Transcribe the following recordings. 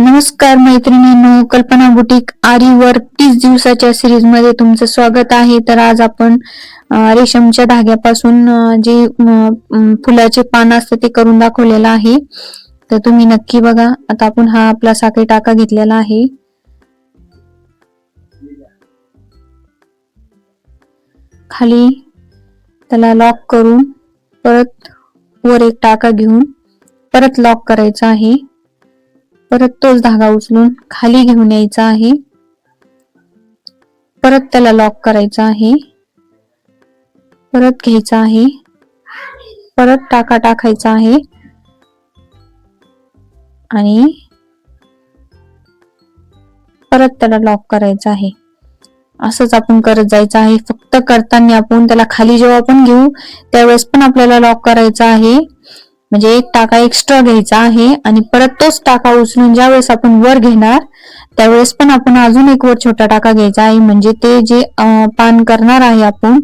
नमस्कार मैत्रिणींनो कल्पना बुटीक आरीवर तीस दिवसाच्या सिरीजमध्ये तुमचं स्वागत आहे. तर आज आपण रेशमच्या धाग्यापासून जे फुलाचे पान असतं ते करून दाखवलेलं आहे. तर तुम्ही नक्की बघा आता आपण हा आपला साखळी टाका घेतलेला आहे. खाली त्याला लॉक करून परत वर एक टाका घेऊन परत लॉक करायचा आहे. परत तोच धागा उचलून खाली घेऊन यायचा आहे. परत त्याला लॉक करायचा आहे. परत घ्यायचा आहे. परत टाका टाकायचा आहे. आणि परत त्याला लॉक करायचं आहे. असंच आपण करत जायचं आहे. फक्त करताना आपण त्याला खाली जेव्हा आपण घेऊ त्यावेळेस पण आपल्याला लॉक करायचा आहे. म्हणजे एक टाका एक्स्ट्रा घ्यायचा आहे आणि परत तोच टाका उचलून ज्यावेळेस आपण वर घेणार त्यावेळेस पण आपण अजून एक वर छोटा टाका घ्यायचा आहे. म्हणजे ते जे पान करणार आहे आपण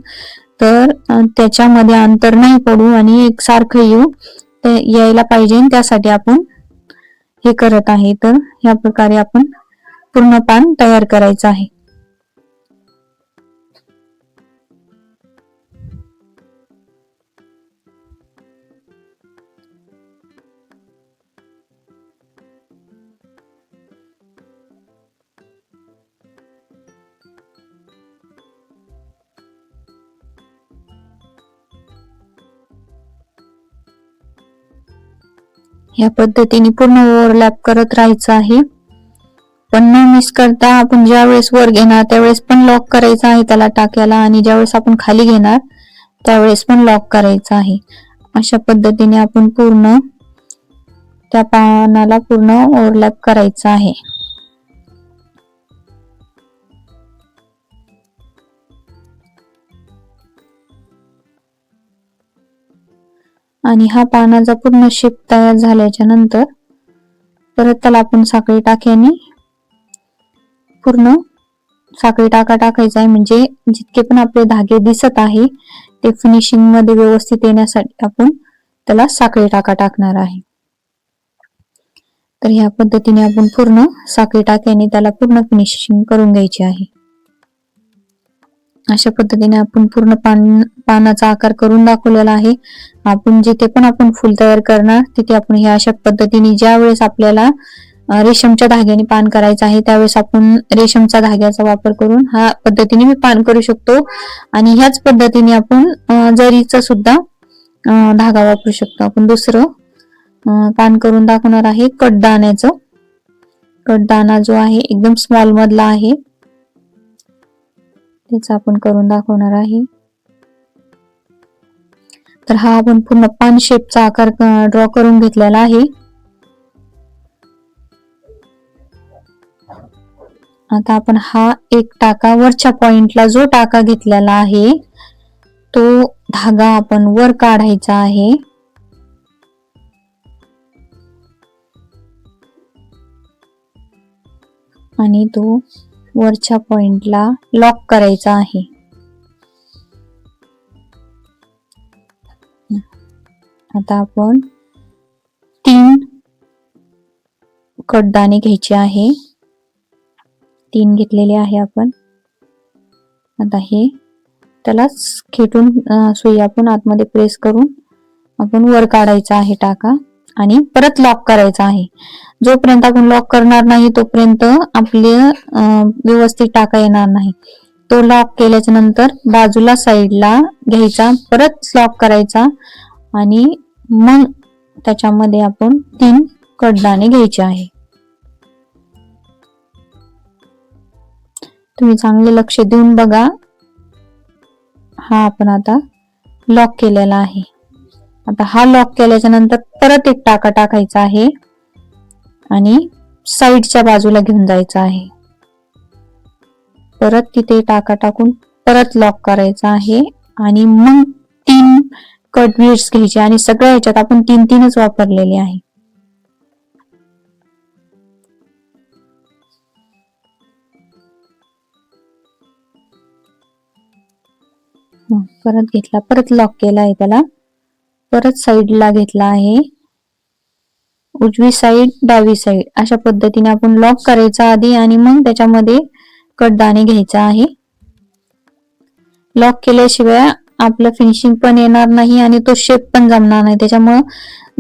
तर त्याच्यामध्ये अंतर नाही पडू आणि एक सारखं येऊ. ते यायला पाहिजे त्यासाठी आपण हे करत आहे. तर या प्रकारे आपण पूर्ण पान तयार करायचं आहे. या पद्धतीने पूर्ण ओव्हरलॅप करत राहायचं आहे. पण न मिस करता आपण ज्या वेळेस वर घेणार त्यावेळेस पण लॉक करायचं आहे त्याला टाक्याला आणि ज्यावेळेस आपण खाली घेणार त्यावेळेस पण लॉक करायचं आहे. अशा पद्धतीने आपण पूर्ण त्या पानाला पूर्ण ओव्हरलॅप करायचं आहे. आणि हा पानाचा पूर्ण शेप तयार झाल्याच्यानंतर परत त्याला आपण साखळी टाक्याने पूर्ण साखळी टाका टाकायचा आहे. म्हणजे जितके पण आपले धागे दिसत आहे ते फिनिशिंगमध्ये व्यवस्थित येण्यासाठी आपण त्याला साखळी टाका टाकणार आहे. तर ह्या पद्धतीने आपण पूर्ण साखळी टाक्याने त्याला पूर्ण फिनिशिंग करून घ्यायची आहे. अशा पद्धतीने आपण पूर्ण पान पानाचा आकार करून दाखवलेला आहे. आपण जिथे पण आपण फुल तयार करणार तिथे आपण ह्या अशा पद्धतीने ज्या वेळेस आपल्याला रेशमच्या धाग्याने पान करायचं आहे त्यावेळेस आपण रेशमच्या धाग्याचा वापर करून हा पद्धतीने मी पान करू शकतो. आणि ह्याच पद्धतीने आपण जरीचा सुद्धा धागा वापरू शकतो. आपण दुसरं पान करून दाखवणार आहे कटदाण्याचं कटदाना जो आहे एकदम स्मॉल मधला आहे. तेच आपण करून दाखवणार आहे. तर हा आपण पूर्ण पान शेपचा आकार ड्रॉ करून घेतलेला आहे. आता आपण हा एक टाका वरच्या पॉइंटला जो टाका घेतलेला आहे तो धागा आपण वर काढायचा आहे. आणि तो वरच्या पॉइंटला लॉक करायचा आहे. आता आपण तीन कडदाणे घ्यायचे आहे. तीन घेतलेले आहे आपण. आता हे त्यालाच खेटून सुई आपण आतमध्ये प्रेस करून आपण वर काढायचा आहे टाका. आणि परत लॉक करायचा आहे. जोपर्यंत आपण लॉक करणार नाही तोपर्यंत आपले व्यवस्थित टाका येणार नाही. तो लॉक केल्याच्यानंतर बाजूला साईडला घ्यायचा परत लॉक करायचा आणि मग त्याच्यामध्ये आपण तीन कडदाणे घ्यायचे आहे. तुम्ही चांगले लक्ष देऊन बघा. हा आपण आता लॉक केलेला आहे. आता हा लॉक केल्याच्यानंतर परत एक टाका टाकायचा आहे. आणि साईडच्या बाजूला घेऊन जायचं आहे. परत तिथे टाका टाकून परत लॉक करायचा आहे. आणि मग तीन कट बीड्स घ्यायचे आणि सगळ्या ह्याच्यात आपण तीन तीनच वापरलेले आहे. परत घेतला परत लॉक केला आहे त्याला. परत साईडला घेतला आहे. उजवी साईड डावी साईड अशा पद्धतीने आपण लॉक करायचा आधी आणि मग त्याच्यामध्ये कडदाणे घ्यायचा आहे. लॉक केल्याशिवाय आपलं फिनिशिंग पण येणार नाही आणि तो शेप पण जमणार नाही. त्याच्यामुळं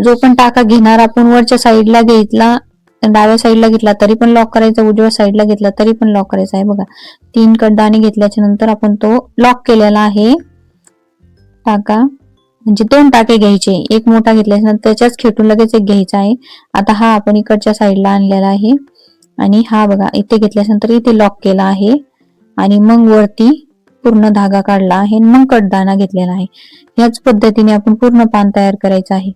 जो पण टाका घेणार आपण वरच्या साईडला घेतला डाव्या साईडला घेतला तरी पण लॉक करायचा उजव्या साईडला घेतला तरी पण लॉक करायचा आहे. बघा तीन कडदाणे घेतल्याच्या नंतर आपण तो लॉक केलेला आहे. टाका. म्हणजे दोन टाके घ्यायचे. एक मोठा घेतल्याच्या त्याच्याच खेटून लगेच एक घ्यायचा आहे. आता हा आपण इकडच्या साईडला आणलेला आहे. आणि हा बघा इथे घेतल्यानंतर इथे लॉक केला आहे. आणि मग वरती पूर्ण धागा काढला आहे मग कडदाणा घेतलेला आहे. याच पद्धतीने आपण पूर्ण पान तयार करायचं आहे.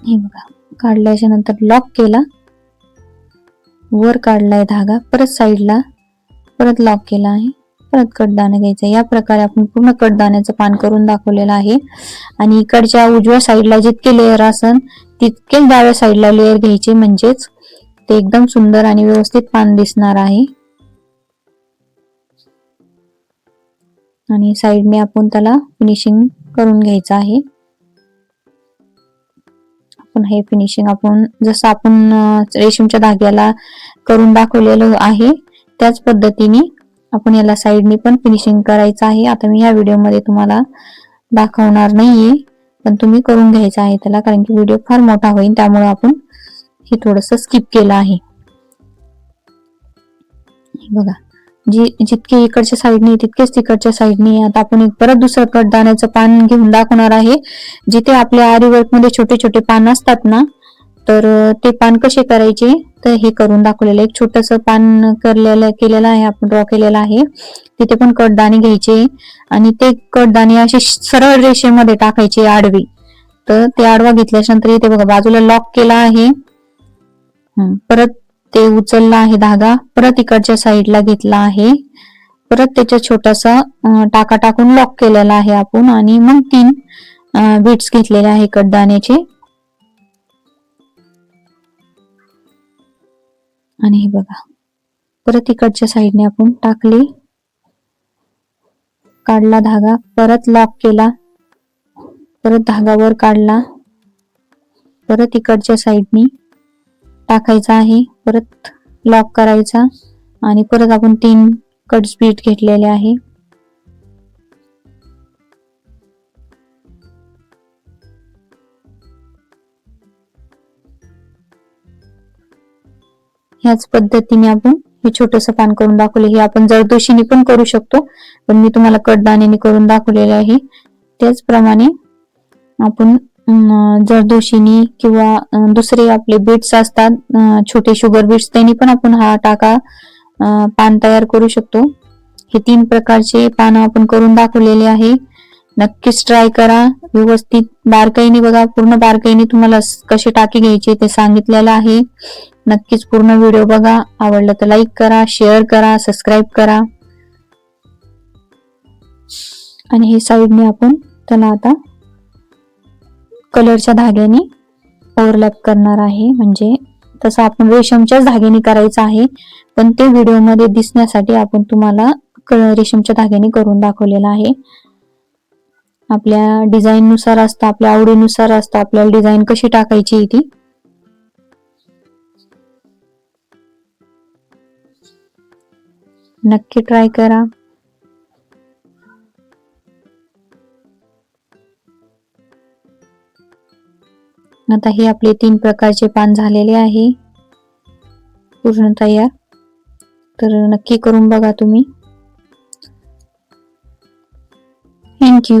हे बघा काढल्याच्या नंतर लॉक केला. वर काढलाय धागा परत साईडला परत लॉक केला आहे. परत कडदाणं घ्यायचा या प्रकारे आपण पूर्ण कडदाण्याचं पान करून दाखवलेलं आहे. आणि इकडच्या उजव्या साईडला जितके लेअर असन तितकेच डाव्या साईडला लेअर घ्यायचे. म्हणजेच ते एकदम सुंदर आणि व्यवस्थित पान दिसणार आहे. आणि साईडने आपण त्याला फिनिशिंग करून घ्यायचं आहे. पण हे फिनिशिंग आपण जसं आपण रेशीमच्या धाग्याला करून दाखवलेलं आहे त्याच पद्धतीने आपण याला साईडनी पण फिनिशिंग करायचं आहे. आता मी ह्या व्हिडिओमध्ये तुम्हाला दाखवणार नाहीये पण तुम्ही करून घ्यायचं आहे त्याला कारण की व्हिडिओ फार मोठा होईल त्यामुळे आपण हे थोडस स्किप केलं आहे. बघा. जी जितके इकडच्या साईडने तितकेच तिकडच्या साईडने आता आपण एक परत दुसरं कडदाण्याचं पान घेऊन दाखवणार आहे. जिथे आपल्या आरी वर्कमध्ये छोटे छोटे पान असतात ना तर ते पान कसे करायचे? तर हे करून दाखवलेलं एक छोटस पान करलेलं केलेलं आहे आपण ड्रॉ केलेलं आहे. तिथे पण कडदाणे घ्यायचे. आणि ते कडदाणे असे सरळ रेषेमध्ये टाकायचे आडवी. तर ते आडवा घेतल्यानंतर इथे बघा बाजूला लॉक केला आहे. परत ते उचलला आहे धागा परत इकडच्या साईडला घेतला आहे. परत त्याच्या छोटासा टाका टाकून लॉक केलेला आहे आपण आणि मग तीन बीट्स घेतलेले आहे कडदाण्याचे आणि हे बघा परत इकडच्या साईडने आपण टाकले. काढला धागा परत लॉक केला. परत धागावर काढला. परत इकडच्या साईडनी टाकायचा आहे. परत लॉक करायचा. आणि परत आपण तीन कट स्पीड घेतलेले आहे. ह्याच पद्धतीने आपण हे छोटस पान करून दाखवले. हे आपण जरदोशीने पण करू शकतो. पण मी तुम्हाला कडदाण्याने करून दाखवलेले आहे. त्याचप्रमाणे आपण जरदोशीनी किंवा दुसरे आपले बीट्स असतात छोटे शुगर बीट्स त्यांनी पण आपण हा टाका पान तयार करू शकतो. हे तीन प्रकारचे पान आपण करून दाखवलेले आहे. नक्कीच ट्राय करा. व्यवस्थित बारकाईने बघा. पूर्ण बारकाईने तुम्हाला कसे टाके घ्यायचे ते सांगितलेलं आहे. नक्कीच पूर्ण व्हिडिओ बघा. आवडलं तर लाईक करा शेअर करा सबस्क्राईब करा. आणि हे साईडने आपण त्याला आता कलरच्या धाग्याने ओव्हरलॅप करणार आहे. म्हणजे तसं आपण रेशमच्याच धाग्याने करायचं आहे. पण ते व्हिडिओमध्ये दिसण्यासाठी आपण तुम्हाला रेशमच्या धाग्याने करून दाखवलेलं आहे. आपल्या डिझाईन नुसार असतं आपल्या आवडीनुसार असतं आपल्याला डिझाईन कशी टाकायची ती. नक्की ट्राय करा. आता हे आपले तीन प्रकारचे पान झालेले आहे. पूर्ण तयार तर नक्की करून बघा तुम्ही. थँक्यू